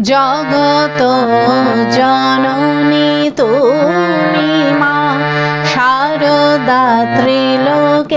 জগত জননী তুমি মা শারদা ত্রিলোকেশ্বরী।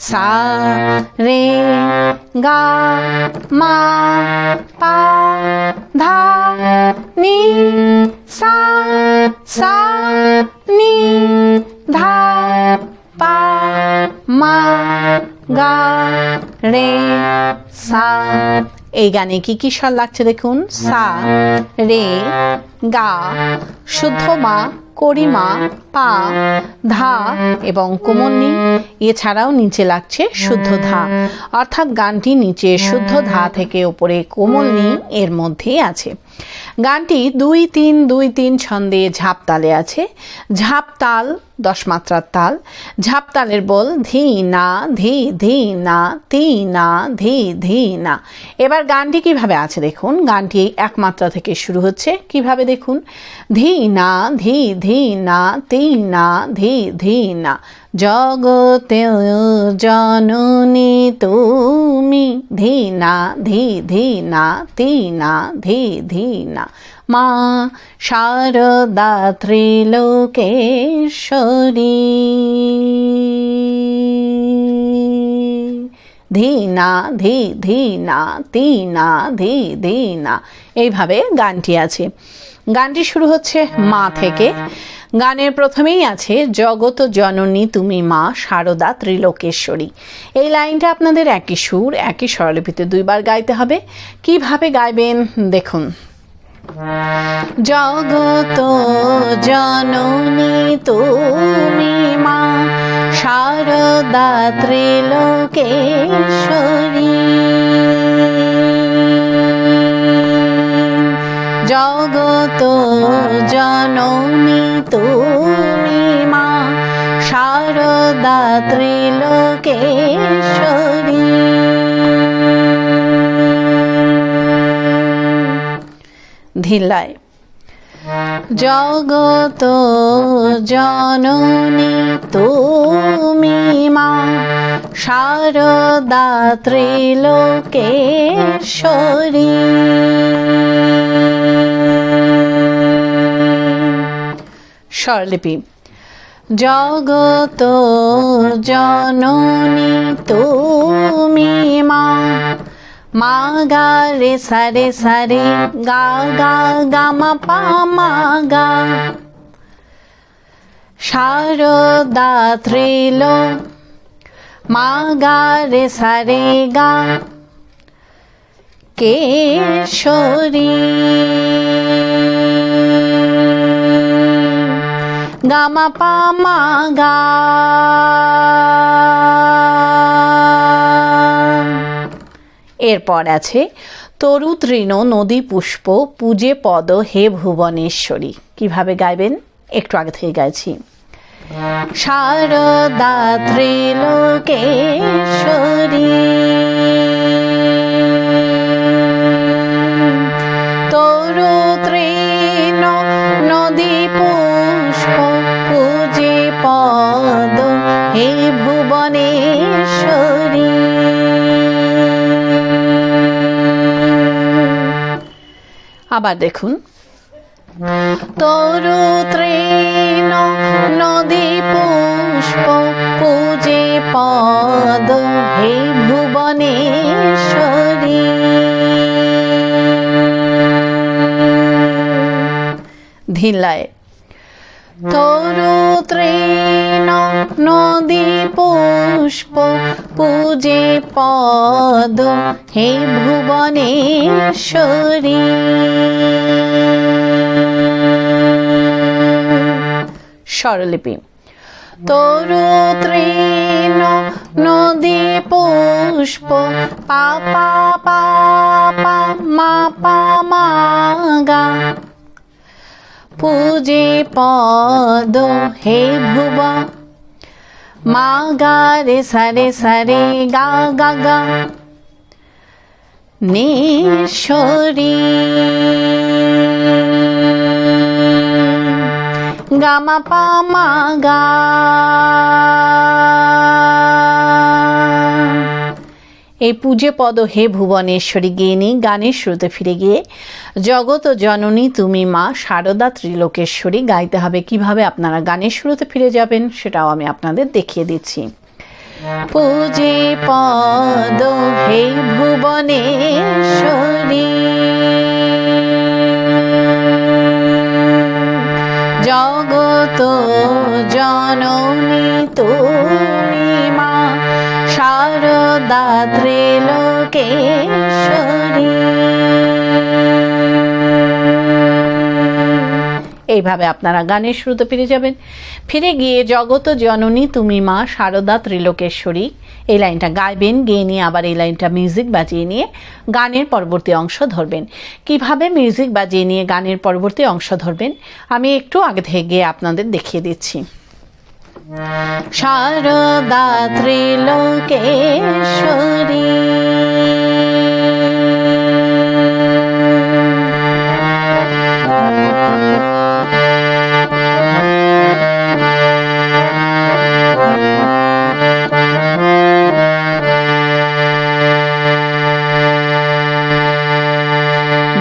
সা রে গা মা পা ধা নি সা সা নি ধা পা মা গা রে সা এই গানে কি কি স্বর লাগছে দেখুন? সা, রে, গা, শুদ্ধ মা করিমা পা, ধা এবং কুমন্নি। এছাড়াও নিচে লাগছে শুদ্ধ ধা। অর্থাৎ গানটি নিচে শুদ্ধ ধা থেকে উপরে কোমলনি এর মধ্যেই আছে। গানটি দুই তিন দুই তিন ছন্দে ঝাপ তালে আছে। ঝাপ তাল, দশ মাত্রার তাল। ঝাপ তালের বল, ধি, না, ধি ধি, না, তি, না, ধি ধি, না। এবার গানটি কীভাবে আছে দেখুন। গানটি এক মাত্রা থেকে শুরু হচ্ছে। কীভাবে দেখুন? ধি, না, ধি ধি, না, তি, না, ধি ধি, না। জগতে জননী তুমি, ধীনা ধি ধি না তি না ধি ধি না মা শারদা ত্রিলোকেশ্বরী। ধীনা ধি ধি না তি ধি ধি না এইভাবে গানটি আছে। গানটি শুরু হচ্ছে মা থেকে। গানের প্রথমেই আছে, জগত জননী, তুমি মা শারদা ত্রিলোকেশ্বরী। এই লাইনটা আপনাদের একই সুর, একই স্বরলিপিতে দুইবার গাইতে হবে। কীভাবে গাইবেন, দেখুন। জগত জননী, তুমি মা শারদা ত্রিলোকেশ্বরী। জগত জননী তুমি মা শারদা ত্রিলোকেশ্বরী। ধিলায় জগত জননী তুমি মা শারদা ত্রিলোকেশ্বরী স্বরলিপি। জগত জননী তুমি মা। মা গা রে সারে সারে গা গা গা মা পা মা গা। শারদা ত্রিল মা গা রে সারে গা কেশরী। গা মা পা মা গা এরপর আছে তরু তৃণ নদী পুষ্প পূজে পদ হে ভুবনেশ্বরী। কীভাবে গাইবেন? একটু আগে থেকে গাইছি। শারদা ত্রিলোকেশ্বরী। তরু তৃণ নদী আবার দেখুন তরু তৃণ নদী পুষ্প পূজে পদ হে ভুবনেশ্বরী। ধিলায় তরু তৃণ নদী পুষ্প পূজে পদ হে ভুবনেশ্বরী। স্বরলিপি। তরু তৃণ নদী পুষ্প পাপা পাপা মা, পা, মা, গা। পূজে পদ, হে ভুব, মা, গা, রে সারে সারে গা গা গা। নিশ্বরী গামা পামা গা এই পূজে পদ হে ভুবনেশ্বরী গিয়ে নিই গানের শুরুতে ফিরে গিয়ে জগত ও জননী, তুমি মা শারদা ত্রিলোকেশ্বরী গাইতে হবে। কীভাবে আপনারা গানের শুরুতে ফিরে যাবেন সেটাও আমি আপনাদের দেখিয়ে দিচ্ছি। পূজে পদ হে ভুবনেশ্বরী। জগত জননী তুমি মা শারদা ত্রিলোকেশ্বরী এইভাবে আপনারা গানের শুরুতে ফিরে যাবেন। ফিরে গিয়ে জগত জননী, তুমি মা শারদা ত্রিলোকেশ্বরী, এই লাইনটা গাইবেন, গিয়ে নিয়ে আবার এই লাইনটা মিউজিক বাজিয়ে নিয়ে গানের পরবর্তী অংশ ধরবেন। কীভাবে মিউজিক বাজিয়ে নিয়ে গানের পরবর্তী অংশ ধরবেন, আমি একটু আগে থেকে আপনাদের দেখিয়ে দিচ্ছি। শারদা ত্রিলোকেশ্বরী।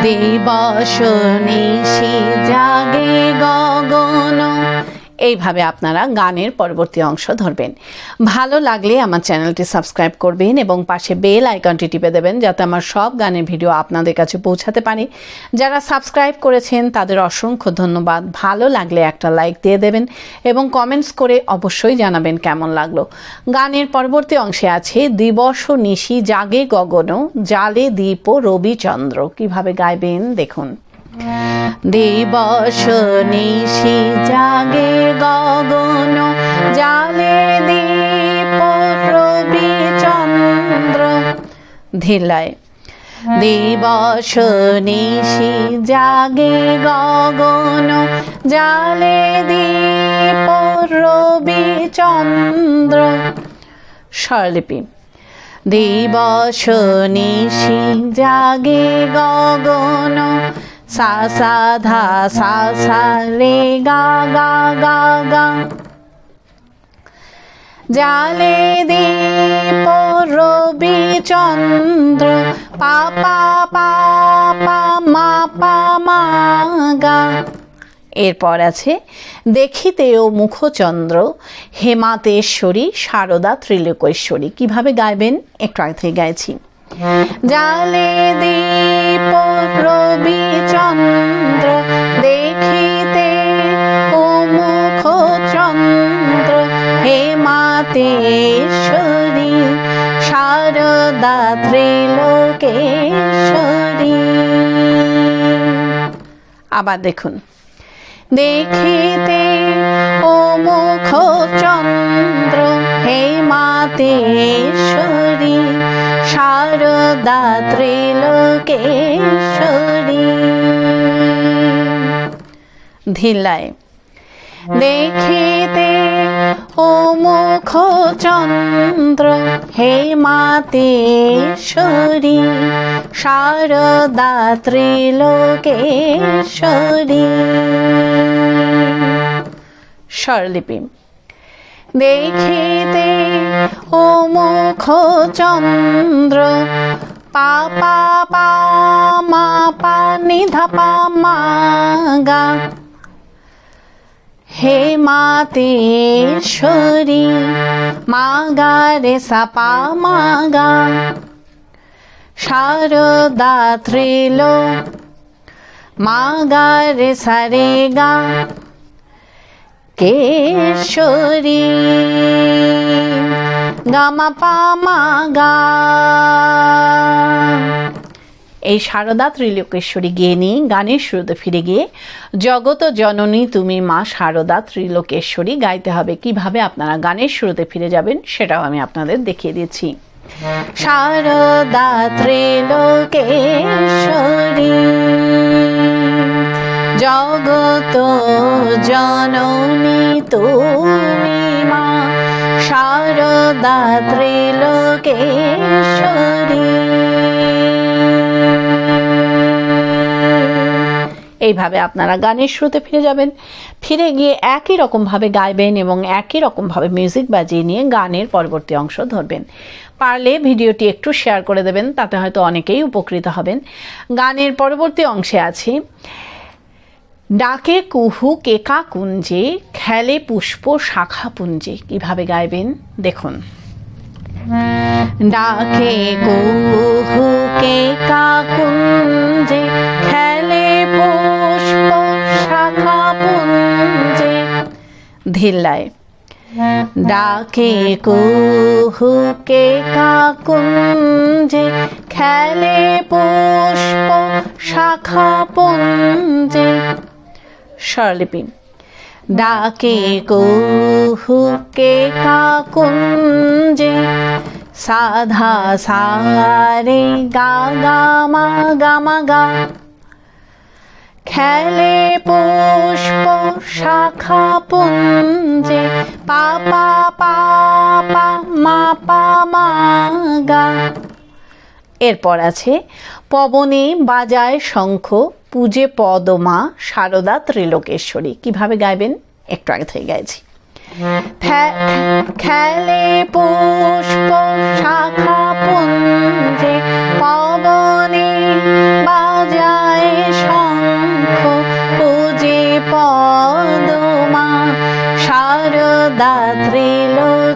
দিবস নিশি জাগে গগন। এইভাবে আপনারা গানের পরবর্তী অংশ ধরবেন। ভালো লাগলে আমার চ্যানেলটি সাবস্ক্রাইব করবেন এবং পাশে বেল আইকনটি টিপে দেবেন যাতে আমার সব গানের ভিডিও আপনাদের কাছে পৌঁছাতে পারে। যারা সাবস্ক্রাইব করেছেন, তাদের অসংখ্য ধন্যবাদ। ভালো লাগলে একটা লাইক দিয়ে দেবেন এবং কমেন্টস করে অবশ্যই জানাবেন কেমন লাগল। গানের পরবর্তী অংশে আছে, দিবস নিশি জাগে গগন জালে দীপ রবিচন্দ্র। কীভাবে গাইবেন, দেখুন। দিবস নিশি জাগে গগন, জালে দীপ রবি চন্দ্র। ধিলায়, দিবস নিশি জাগে গগন, জালে দীপ রবি চন্দ্র। স্বরলিপি, দিবস নিশি জাগে গগন সা সা, ধা, সা সা, রে, গা গা গা গা। জালে দীপ, রবি চন্দ্র পাপা পাপা মা, পা, মা, গা। এরপর আছে দেখিতেও মুখচন্দ্র, হেমাতেশ্বরী শারদা ত্রিলোকেশ্বরী। কীভাবে গাইবেন? একটু আগে থেকে গাইছি। জালে দীপ রবি চন্দ্র, দেখিতে ও মুখ চন্দ্র হেমাতেশ্বরী শারদা ত্রিলোকেশ্বরী। আবার দেখুন। দেখিতে ও মুখ চন্দ্র হেমাতেশ্বরী শারদা ত্রিলোকেশ্বরী ধিলায় দেখিতে ও মুখ চন্দ্র হে হেমাতেশ্বরী শারদা ত্রিলোকেশ্বরী স্বরলিপি, দেখিতে ও মুখ চন্দ্র পাপা পা মা, পা নিধা পা, মা, গা। হে মাতেশ্বরী মা, গা, রে, সা, পা, মা, গা। শারদা ত্রিলো, মা, গা, রে, সা, রে, গা। কেশরী গামা পামা গা। এই শারদা ত্রিলোকেশ্বরী নিয়ে গানের শুরুতে ফিরে গিয়ে, জগত জননী, তুমি মা শারদা ত্রিলোকেশ্বরী, গাইতে হবে কীভাবে আপনারা গানের শুরুতে ফিরে যাবেন, সেটাও আমি আপনাদের দেখিয়ে দিচ্ছি। শারদা ত্রিলোকেশ্বরী, জগত জননী, তুমি মা শারদা ত্রিলোকেশ্বরী এইভাবে আপনারা গানের শুরুতে ফিরে যাবেন। ফিরে গিয়ে একই রকমভাবে গাইবেন এবং একই রকমভাবে মিউজিক বাজিয়ে নিয়ে গানের পরবর্তী অংশ ধরবেন। পারলে ভিডিওটি একটু শেয়ার করে দেবেন, তাতে হয়তো অনেকেই উপকৃত হবেন। গানের পরবর্তী অংশে আছে। ডাকে কুহু কেকা কুঞ্জে, খেলে পুষ্প শাখা পুঞ্জে, কীভাবে গাইবেন দেখুন। ডাকে কুহু কেকা কুঞ্জে, খেলে পুষ্প ধিল্লায়। ডাকে কুহু কেকা কুঞ্জে খেলে পুষ্প শাখা পুঞ্জে। স্বরলিপি, ডাকে কুহুকে কাকুঞ্জে, সাধা সারে গা গা মা গা মা গা। খেলে পুষ্প শাখা পুঞ্জে পাপা পাপা মা, পা, মা, গা। এরপর আছে পবনে বাজায় শঙ্খ, পূজে পদমা শারদা ত্রিলোকেশ্বরী। কীভাবে গাইবেন? একটু আগে থেকে গাইছি। খেলে পুষ্প শাখা পুঞ্জে, পবনে বাজায় শঙ্খ পূজে পদমা শারদা ত্রিলোকেশ্বরী।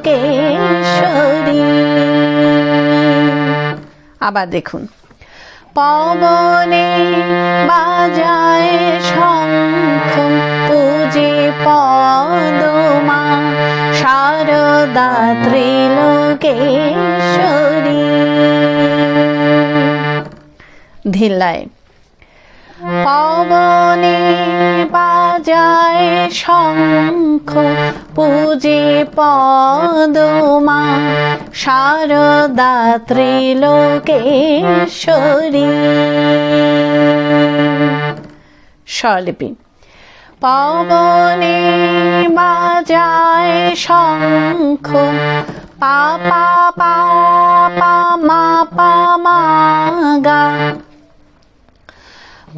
আবার দেখুন। পবনে বাজায় শঙ্খ পূজে পদমা শারদা ত্রিলোকেশ্বরী। ধিল্লায় পবনে বাজায় শঙ্খ, পূজে, পদমা শারদা ত্রিলোকেশ্বরী। স্বরলিপি। পবনে বাজায় শঙ্খ পাপা পাপা মা, পা, মা, গা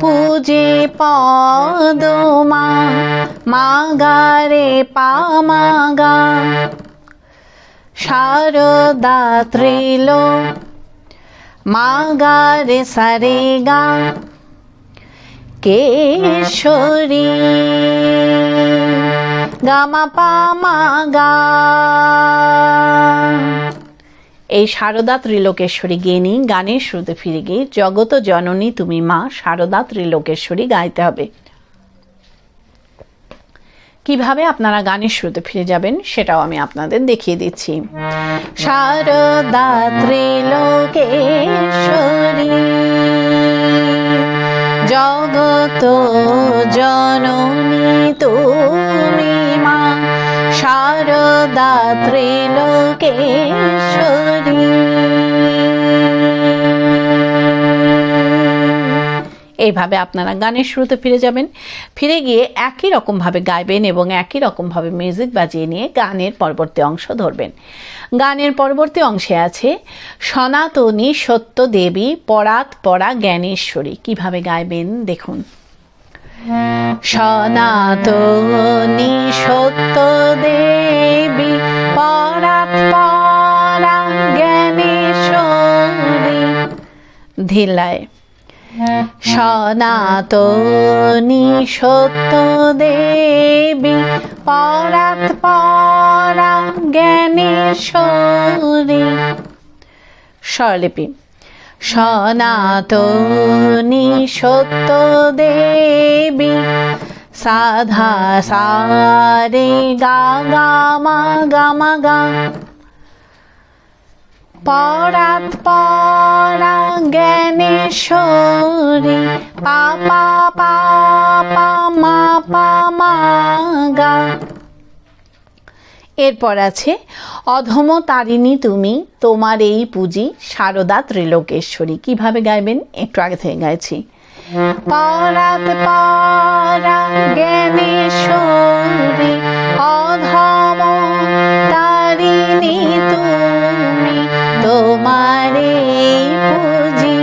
পূজে পদমা মাগারে পামাগা শারদা ত্রিল মাগারে সারে গা কেশরী গামা পামাগা এই শারদা ত্রিলোকেশ্বরী গেনি, গানের শুরুতে ফিরে গিয়ে জগত জননী তুমি মা, শারদা ত্রিলোকেশ্বরী গাইতে হবে। কীভাবে আপনারা গানের শুরুতে ফিরে যাবেন সেটাও আমি আপনাদের দেখিয়ে দিচ্ছি। শারদা ত্রিলোকেশ্বরী, জগত জননী তুমি শারদা এইভাবে আপনারা গানের শুরুতে ফিরে যাবেন। ফিরে গিয়ে একই রকমভাবে গাইবেন এবং একই রকমভাবে মিউজিক বাজিয়ে নিয়ে গানের পরবর্তী অংশ ধরবেন। গানের পরবর্তী অংশে আছে, সনাতনী সত্য দেবী পরাত পরা জ্ঞানেশ্বরী। কীভাবে গাইবেন? দেখুন। সনাতনী ধিলায় সনাতনী সত্য দেবী পরাত পরা জ্ঞানেশ্বরী স্বরলিপি সনাতনী সত্য দেবী সাধা সারে গা গা মা গা মা গা। পরাত পরা জ্ঞানেশ্বরী পাপা পাপা মা পা মা গা এরপর আছে, অধম তারিণী তুমি, তোমার এই পুঁজি সারদা ত্রিলোকেশ্বরী। কীভাবে গাইবেন? একটু আগে থেকে গাইছি। পরাত পরা জ্ঞানেশ্বরী অধম তারিণী তুমি তোমার পুঁজি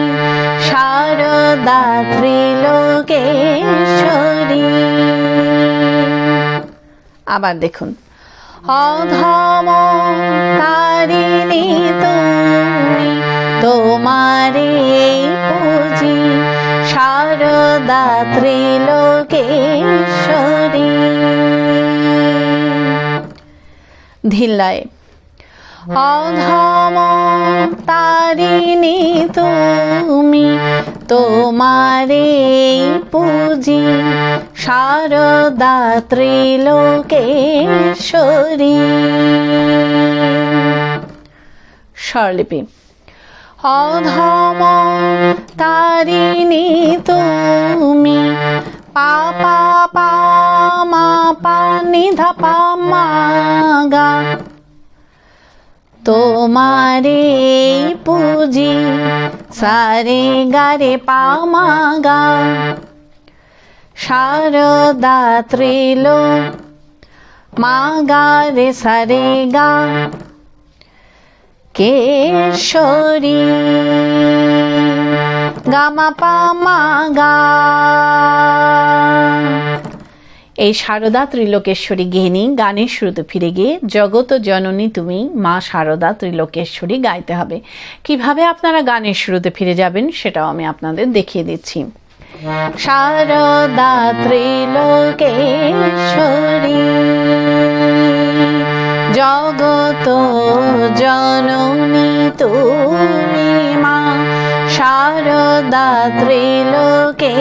সারদা ত্রিলোকেশ্বরী। আবার দেখুন। অধম তারিণী তুমি তোমারে পুজি শারদা ত্রিলোকেশ্বরী। ধিল্লায়। অধম তারিণী তুমি, তোমারে পুজি শারদা ত্রিলোকেশ্বরী স্বরলিপি, অধম তারিণী তুমি, পাপা পা মা পা নিধা পা মা গা। তোমারে পুজি সারে গারে পামা গা শারদা ত্রিলো মা গা রে সারে গা কেশরী গামা পামা গা এই শারদা ত্রিলোকেশ্বরী গেনি গানের শুরুতে ফিরে গিয়ে জগত জননী, তুমি মা শারদা ত্রিলোকেশ্বরী গাইতে হবে। কীভাবে আপনারা গানের শুরুতে ফিরে যাবেন সেটাও আমি আপনাদের দেখিয়ে দিচ্ছি। শারদা ত্রিলোকেশ্বরী জগত জননী, তুমি মা শারদা ত্রিলোকেশ্বরী।